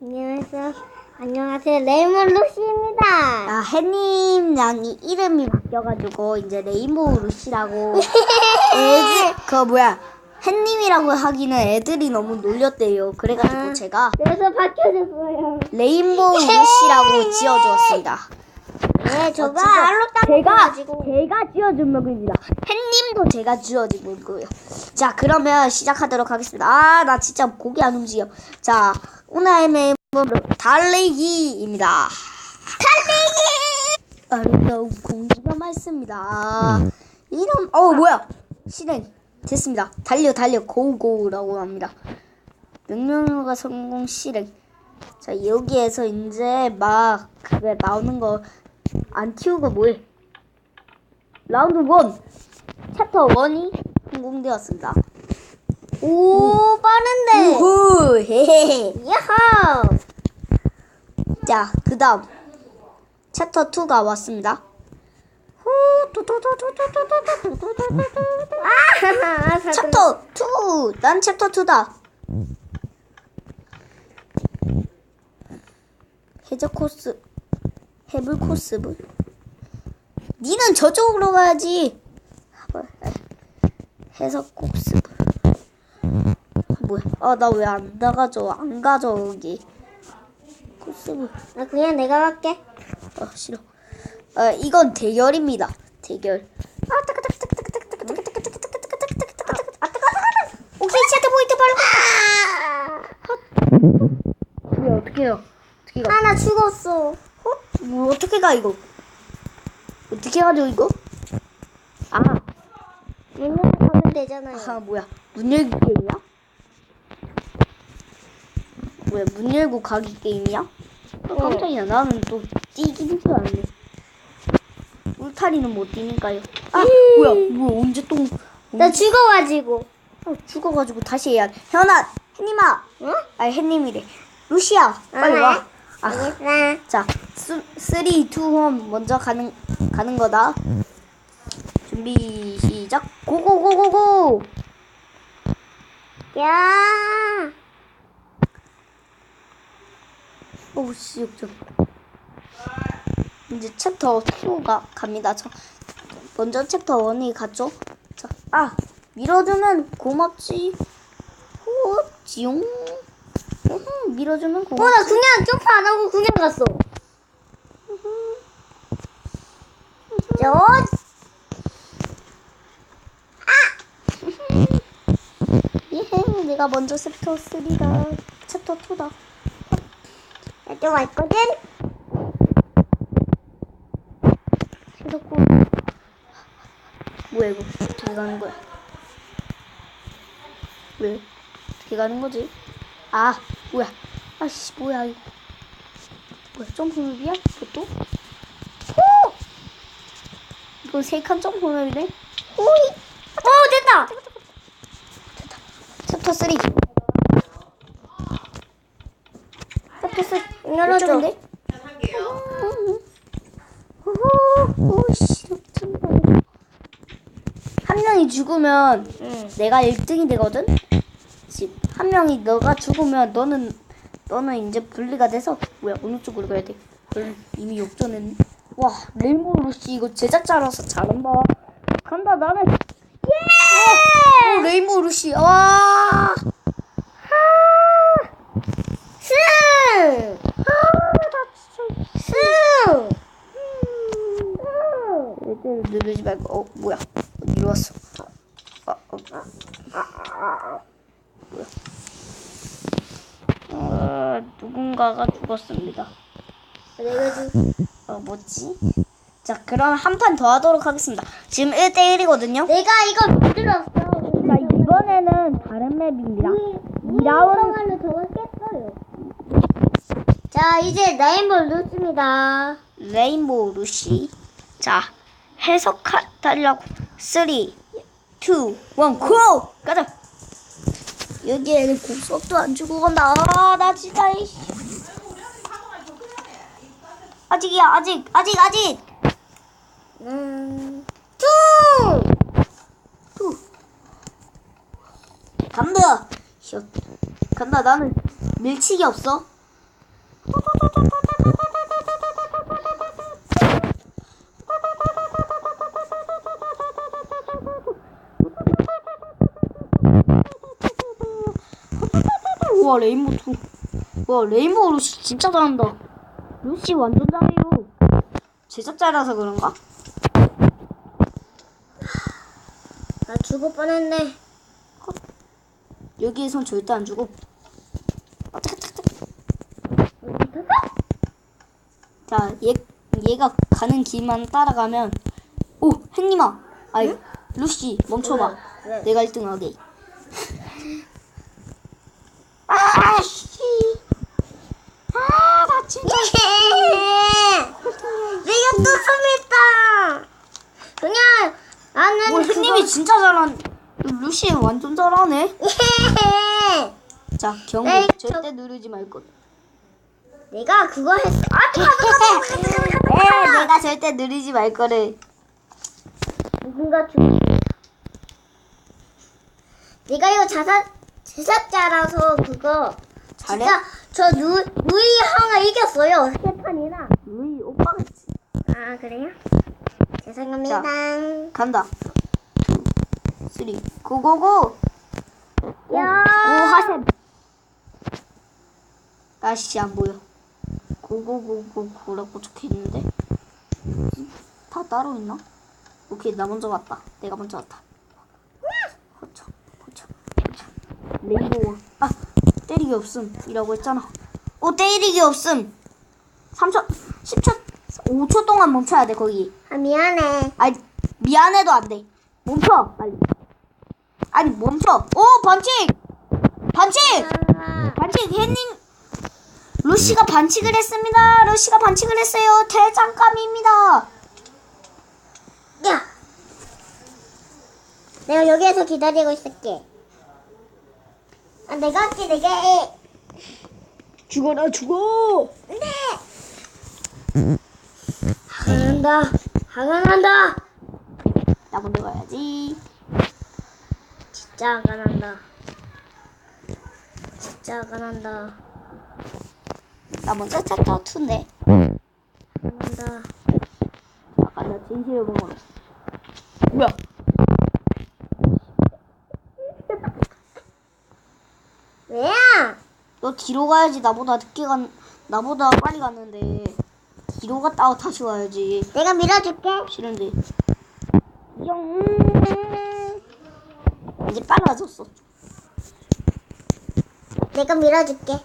안녕하세요. 안녕하세요. 레이몬 루시입니다. 아, 햇님 양이 이름이 바뀌어가지고 이제 레인보우 루시라고 애들 그 뭐야 햇님이라고 하기는 애들이 너무 놀렸대요. 그래가지고 아. 제가 그래서 바뀌어졌어요. 레인보우 루시라고 지어주었습니다. 네, 저가 진짜 알로 딱 제가 제가 지어준 먹입니다. 햇님도 제가 지어준 먹고요. 자 그러면 시작하도록 하겠습니다. 아 나 진짜 고개 안 움직여. 자 오늘의 멤버는 달리기입니다. 달리기. 아름다운 공기가 맑습니다. 이런 어 뭐야 실행 됐습니다. 달려 달려 고고라고 합니다. 명령어가 성공 실행. 자 여기에서 이제 막 그게 나오는 거 안 치우고 뭐해? 라운드 1 챕터 1이 성공되었습니다. 오 빠른데. 우후 헤헤. 야하. 자 그다음 챕터 2가 왔습니다. 챕터 2! 난 챕터 2다! 해적 코스 해불 코스브. 니는 저쪽으로 가야지. 해석 코스브. 뭐야? 아, 나 왜 안 나가죠? 안 가죠, 여기. 코스브. 아, 그냥 내가 갈게. 아, 싫어. 아, 이건 대결입니다. 대결. 오케이, 차트 포인트 바로. 왜 어떻게 해요? 어떻게 가? 아, 나 죽었어. 뭐 어떻게 가 이거? 어떻게 가죠 이거? 아, 맨날 가면 되잖아요. 아 뭐야? 문 열기 게임이야? 뭐야? 문 열고 가기 게임이야? 어, 깜짝이야. 나는 또 뛰기는 줄 알았네. 울타리는 못 뛰니까요. 아, 뭐야? 뭐 언제 또나 죽어가지고. 아, 죽어가지고 다시 해야 돼. 현아, 햇님아. 응? 아, 햇님이래. 루시야, 빨리 와. 아, 알겠어. 자, 수, 3, 2, 1 먼저 가는 가는 거다. 준비 시작. 고고고고고. 야. 오씨 역전. 이제 챕터 2가 갑니다. 저 먼저 챕터 1이 갔죠. 자, 아 밀어주면 고맙지. 호 지용. 으흠, 밀어주면 어, 고맙지. 나 그냥 점프 안 하고 그냥 갔어. 저, 예, 내가 먼저 챕터 3다. 챕터 2다. 나좀 왔거든? 해놓고 뭐야 이거 어떻게 가는 거야? 왜 어떻게 가는 거지? 아 뭐야? 아씨 뭐야 이거? 뭐야 점프맵이야? 이것도? 호! 이건 세칸 점프맵이네. 오이. 어, 됐다. 챕터 3. 챕터 3. 열어줘. 호호, 오씨. 한 명이 죽으면 응. 내가 1등이 되거든? 집. 한 명이 너가 죽으면 너는 너는 이제 분리가 돼서 뭐야 어느 쪽으로 가야 돼? 헐 이미 역전했네. 와 레인보우 루시 이거 제작자라서 잘한다. 간다 나는 예! 오, 레인보우 루시 와. 승! 승! 애들 누르지 말고 어 뭐야 어디로 왔어? 아, 어, 아, 뭐야? 어, 누군가가 죽었습니다. 내가 지금 어 뭐지? 자 그럼 한 판 더 하도록 하겠습니다. 지금 1대1이거든요. 내가 이걸 만들었어. 자 이번에는 다른 맵입니다. 이 라운드 로 저걸 깼어요. 자, 이제 레인볼 루스입니다. 레인보우 루시. 자 해석하려고 3, 2, 1, 고! 가자. 여기에는 고속도 안 주고 간다. 아, 나 진짜 이씨. 아직이야 아직 아직 아직. 음. 투! 투. 간다. 샷. 간다. 나는 밀치기 없어. 우 와 레인보우 투. 와 레인보우 루시 진짜 잘한다. 루시 완전 잘해요. 제작자라서 그런가? 나 죽을 뻔했네. 여기에선 절대 안 주고. 어떻게 자, 얘 얘가 가는 길만 따라가면 오, 햇님아. 아이, 루시 멈춰봐. 내가 1등 하게. 아, 씨. 아, 나 진짜. 내가 또 승리했다. 그냥 나는 뭐 햇님이 진짜 잘한. 루시 완전 잘하네. 자, 경고. 에이, 저- 절대 누르지 말 것. 내가 그거 했어. 아, 가자, 에, 가자. 내가 절대 누르지 말 거를. 누군가 죽. 내가 이거 자사 제작자라서 그거 잘해? 진짜 저 누, 누이 형을 이겼어요 세 판이나. 루이 오빠가 했지. 아 그래요? 죄송합니다. 간다. 쓰리. 고고고. 야. 고하셈. 아씨 안 보여. 고고고고고라고 적혀 있는데. 다 따로 있나? 오케이 나 먼저 왔다. 내가 먼저 왔다. 거쳐 거쳐 거쳐. 레인보우. 아 때리기 없음이라고 했잖아. 오 때리기 없음. 3초 10초 5초 동안 멈춰야 돼 거기. 아 미안해. 아니 미안해도 안 돼. 멈춰 빨리. 아니 멈춰. 오 반칙. 반칙. 아, 반칙 혜님. 루시가 반칙을 했습니다. 루시가 반칙을 했어요. 대장감입니다. 야. 내가 여기에서 기다리고 있을게. 아 내가 할게 내가 해. 죽어라 죽어. 네. 화가 난다. 화가 난다. 나 먼저 가야지. 진짜 화가 난다. 진짜 화가 난다. 나 먼저 챕터 2인데. 화가 난다. 아까 나 진실을 본 거라. 뭐야? 너 뒤로 가야지. 나보다 늦게 간. 나보다 빨리 갔는데. 뒤로 갔다가 다시 와야지. 내가 밀어줄게. 싫은데. 영. 이제 빨라졌어. 내가 밀어줄게.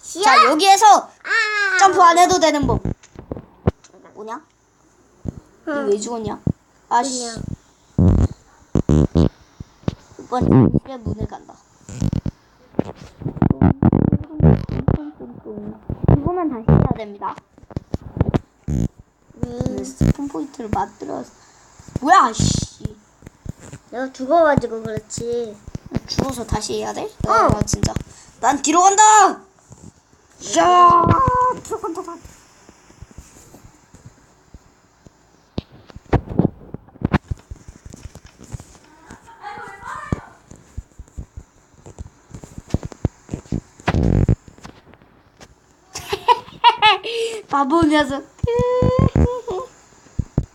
시야. 자 여기에서 아. 점프 안 해도 되는 법. 뭐냐? 응. 니왜 죽었냐? 아씨. 그냥. 이번 진실의 문을 간다. 죽으면 다시 해야 됩니다. 음, 스폰 포인트를 만들어. 뭐야, 씨. 내가 죽어가지고 그렇지. 죽어서 다시 해야 돼? 어. 아, 진짜. 난 뒤로 간다! 야 들어간다, 난. 바보 녀석.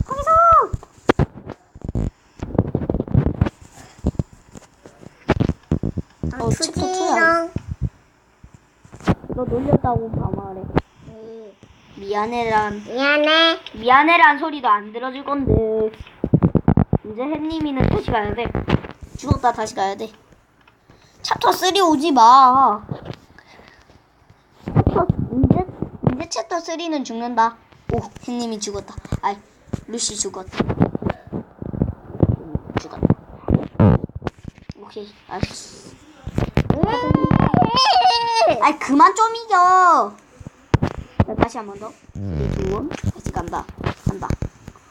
거기서! 어, 챕터 투야. 너 놀렸다고 반말해. 음, 미안해란 미안해. 미안해란 소리도 안 들어줄 건데 이제 햇님이는 다시 가야 돼. 죽었다 다시 가야 돼. 챕터 3 오지 마. 챕터 이제 챕터 3는 죽는다. 오 햇님이 죽었다. 아이 루시 죽었다. 죽었다. 오케이 알았어. 아이 그만 좀 이겨. 자, 다시 한 번 더. 두번 다시 간다. 간다.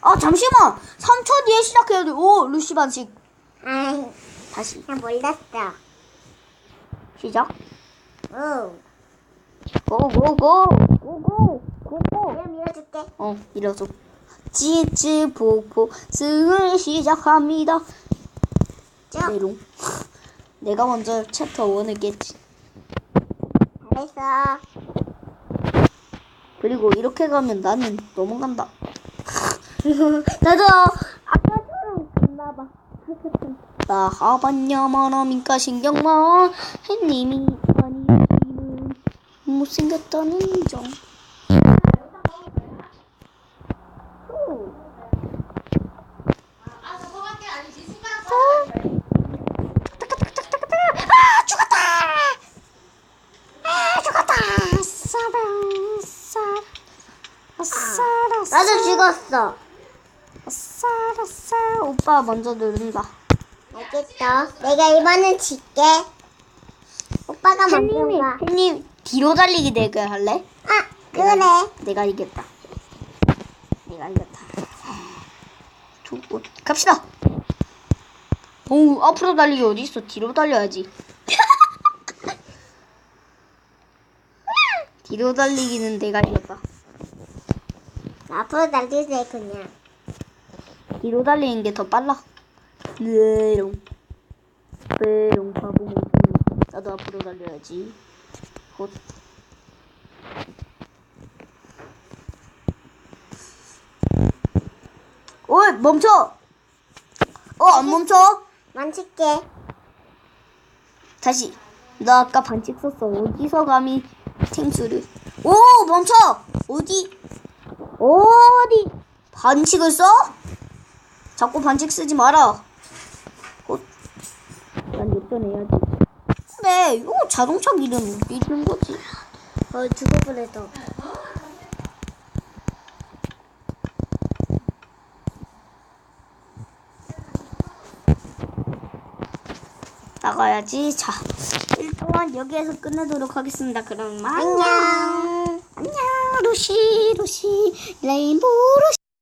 아 잠시만. 3초 뒤에 시작해야 돼. 오 루시 반칙. 아이, 다시 나 몰랐어. 시작. 오. 고고고 고고 고고. 내가 밀어줄게. 어 이래서 지지 보고 승을 시작합니다. 쭉. 메롱. 내가 먼저 챕터 1을 깼지. 잘했어. 그리고 이렇게 가면 나는 넘어간다. 나도 아까처럼 갔나봐. 나 하반야마나 민가 신경마 햇님이 못생겼다는 점. 아! 아 싸라 나도 죽었어. 싸라 싸 오빠 먼저 누른다. 알겠어. 내가 이번엔 질게. 오빠가 먼저 햇님 뒤로 달리기 대결 할래? 아, 그래. 내가 이겼다. 내가 이겼다. 두고 갑시다. 오 앞으로 달리기 어디 있어? 뒤로 달려야지. 뒤로 달리기는 내가 이겼다. 앞으로 날리세 그냥. 뒤로 달리는 게 더 빨라. 네롱. 빼롱 바보. 나도 앞으로 달려야지. 곧. 어이 멈춰. 어 안 멈춰. 만질게. 다시. 나 아까 반칙 썼어. 어디서 감히 탱수를. 오 멈춰. 어디? 어디? 반칙을 써? 자꾸 반칙 쓰지 마라. 곧. 난 역전해야지. 그래, 이거 자동차 길은 밀는 거지. 어, 죽을 뻔했어. 나가야지. 자, 일단 여기에서 끝내도록 하겠습니다. 그럼 안녕. 안녕. 안녕, 루시, 루시, 레인보우 루시.